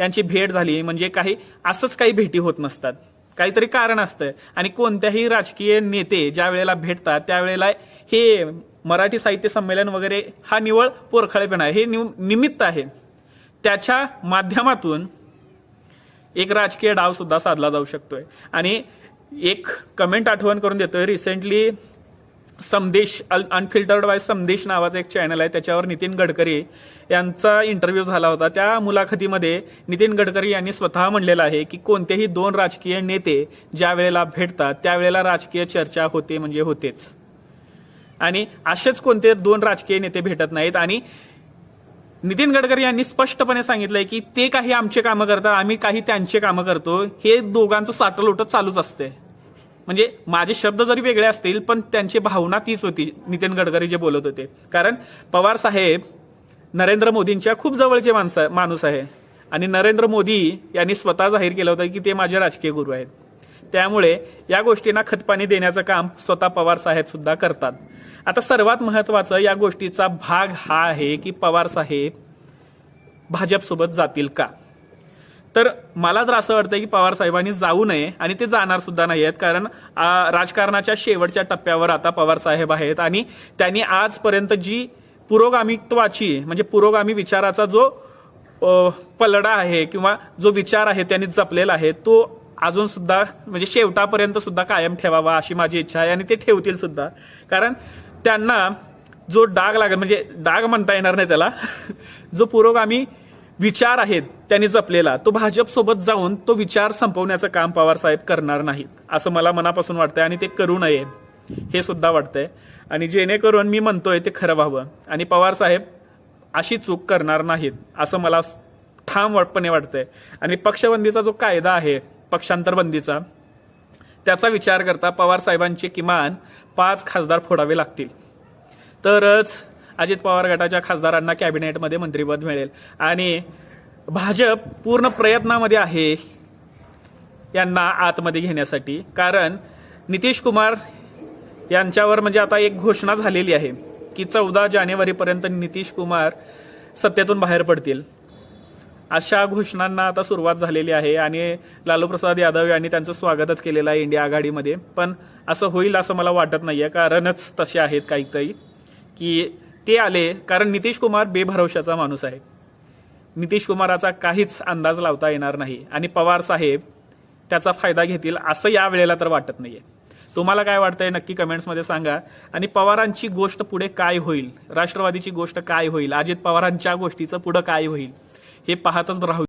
यांची भेट झाली म्हणजे काही असंच काही भेटी होत नसतात. काहीतरी कारण असतं. आणि कोणत्याही राजकीय नेते ज्या वेळेला भेटतात त्यावेळेला हे मराठी साहित्य संमेलन वगैरे हा निवळ पोरखळेपणा आहे. हे निमित्त आहे. त्याच्या माध्यमातून एक राजकीय डाव सुद्धा साधला जाऊ शकतोय. आणि एक कमेंट आठवण करून देतोय. रिसेंटली संदेश अनफिल्टर्ड बाय संदेश नावाचं एक चॅनल आहे. त्याच्यावर नितीन गडकरी यांचा इंटरव्ह्यू झाला होता. त्या मुलाखतीमध्ये नितीन गडकरी यांनी स्वतः म्हणलेलं आहे की कोणतेही दोन राजकीय नेते ज्या वेळेला भेटतात त्यावेळेला राजकीय चर्चा होते म्हणजे होतेच. आणि असेच कोणते दोन राजकीय नेते भेटत नाहीत. आणि नितीन गडकरी यांनी स्पष्टपणे सांगितलंय की ते काही आमचे कामं करतात आम्ही काही त्यांचे कामं करतो. हे दोघांचं साठल चालूच असते म्हणजे माझे शब्द जरी वेगळे असतील पण त्यांची भावना तीच होती नितीन गडकरी जे बोलत होते. कारण पवार साहेब नरेंद्र मोदींच्या खूप जवळचे माणसं माणूस आहे. आणि नरेंद्र मोदी यांनी स्वतः जाहीर केलं होतं की ते माझे राजकीय गुरु आहेत. त्यामुळे या गोष्टींना खतपाणी देण्याचं काम स्वतः पवार साहेब सुद्धा करतात. आता सर्वात महत्वाचं या गोष्टीचा भाग हा आहे की पवार साहेब भाजपसोबत जातील का? तर मला तर असं वाटतं की पवार साहेबांनी जाऊ नये आणि ते जाणार सुद्धा नाही आहेत. कारण राजकारणाच्या शेवटच्या टप्प्यावर आता पवार साहेब आहेत आणि त्यांनी आजपर्यंत जी पुरोगामित्वाची म्हणजे पुरोगामी विचाराचा जो पलडा आहे किंवा जो विचार आहे त्यांनी जपलेला आहे तो अजून सुद्धा म्हणजे शेवटापर्यंत सुद्धा कायम ठेवावा अशी माझी इच्छा आहे आणि ते ठेवतील सुद्धा. कारण त्यांना जो डाग लागेल म्हणजे डाग म्हणता येणार नाही त्याला जो पुरोगामी विचार आहेत त्यांनी जपलेला. तो भाजपसोबत जाऊन तो विचार संपवण्याचं काम पवार साहेब करणार नाहीत. असं मला मनापासून वाटतंय आणि ते करू नये हे सुद्धा वाटतंय. आणि जेणेकरून मी म्हणतोय ते खरं व्हावं. आणि पवार साहेब अशी चूक करणार नाहीत असं मला ठामपणे वाटतंय. आणि पक्षबंदीचा जो कायदा आहे पक्षांतरबंदीचा त्याचा विचार करता पवार साहेबांचे किमान पाच खासदार फोडावे लागतील. तरच अजित पवार गटाच्या खासदारांना कॅबिनेटमध्ये मंत्रिपद मिळेल. आणि भाजप पूर्ण प्रयत्नामध्ये आहे यांना आतमध्ये घेण्यासाठी. कारण नितीश कुमार यांच्यावर म्हणजे आता एक घोषणा झालेली आहे की चौदा जानेवारीपर्यंत नितीश कुमार सत्तेतून बाहेर पडतील. अशा घोषणांना आता सुरुवात झालेली आहे आणि लालू प्रसाद यादव यांनी त्यांचं स्वागतच केलेलं आहे इंडिया आघाडीमध्ये. पण असं होईल असं मला वाटत नाहीये कारणच तसे आहेत काही काही की ते आले कारण नितीश कुमार बेभरवशाचा माणूस आहे नितीश कुमाराचा काहीच अंदाज लावता येणार नाही आणि पवार साहेब त्याचा फायदा घेतील असं या वेळेला तर वाटत नाहीये. तुम्हाला काय वाटतंय नक्की कमेंट्समध्ये सांगा. आणि पवारांची गोष्ट पुढे काय होईल? राष्ट्रवादीची गोष्ट काय होईल? अजित पवारांच्या गोष्टीचं पुढे काय होईल? हे पाहतच राहू